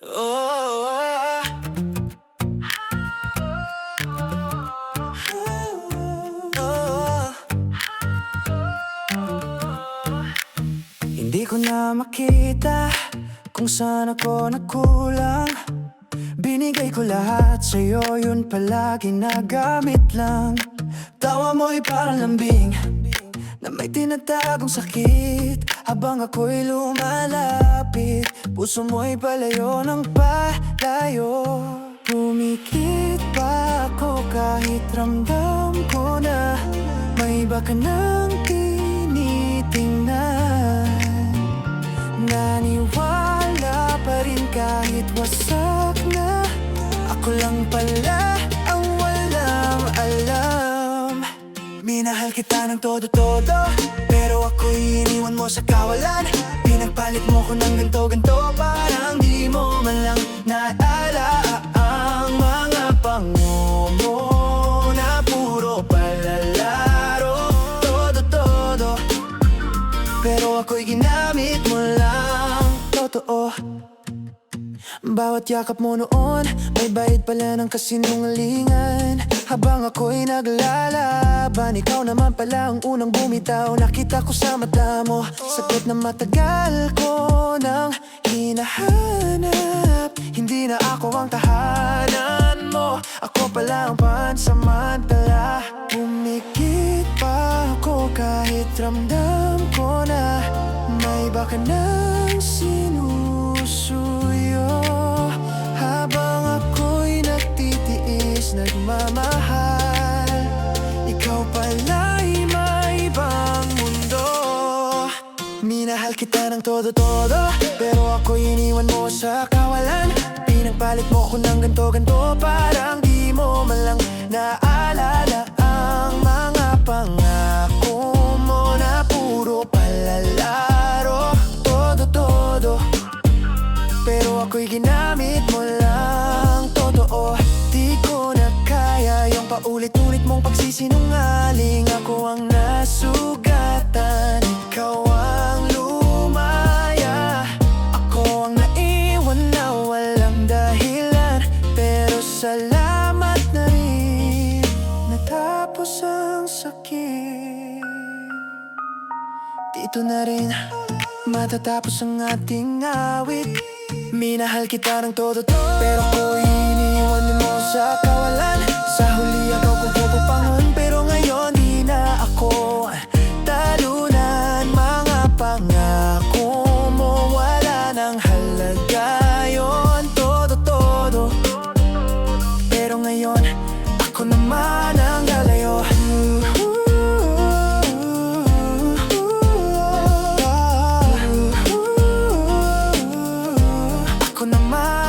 Oh. Hindi ko na makita kung saan ako nagkulang Binigay ko lahat sa'yo, yun palagi nagamit lang Tawa mo'y parang lambing Na may tinatagong sakit Habang ako'y lumalapit. Puso mo'y palayo ng palayo. Pumikit pa ako kahit ramdam ko na May iba ka nang tinitingnan. Naniwala pa rin kahit wasak na Ako lang pala kita ng todo-todo Pero ako'y iniwan mo sa kawalan. Pinagpalit mo ko ng ganto-ganto Parang di mo man lang naala Ang mga pango mo Na puro palalaro Todo-todo pero ako'y ginamit mo lang. Totoo Bawat yakap mo noon May bayad pala ng kasinungalingan Habang ako'y naglalaban Ikaw naman pala ang unang bumitaw. Nakita ko sa mata mo Sagot na matagal ko nang hinahanap. Hindi na ako ang tahanan mo Ako pala ang pansamantala. Pumikit pa ako kahit ramdam ko na May baka nang sinusuyo ng todo-todo Pero ako'y iniwan mo sa kawalan. Pinagpalit mo ko ng ganto-ganto Parang di mo man lang naalala Ang mga pangako mo na puro palalaro. Todo-todo pero ako'y ginamit mo lang. Totoo Di ko na kaya yung paulit-ulit mong pagsisinungaling Natapos ang sakit. Dito na rin Matatapos ang ating awit. Minahal kita ng todo to Pero ko iniwan mo sa kawalan. Sa huli Ako naman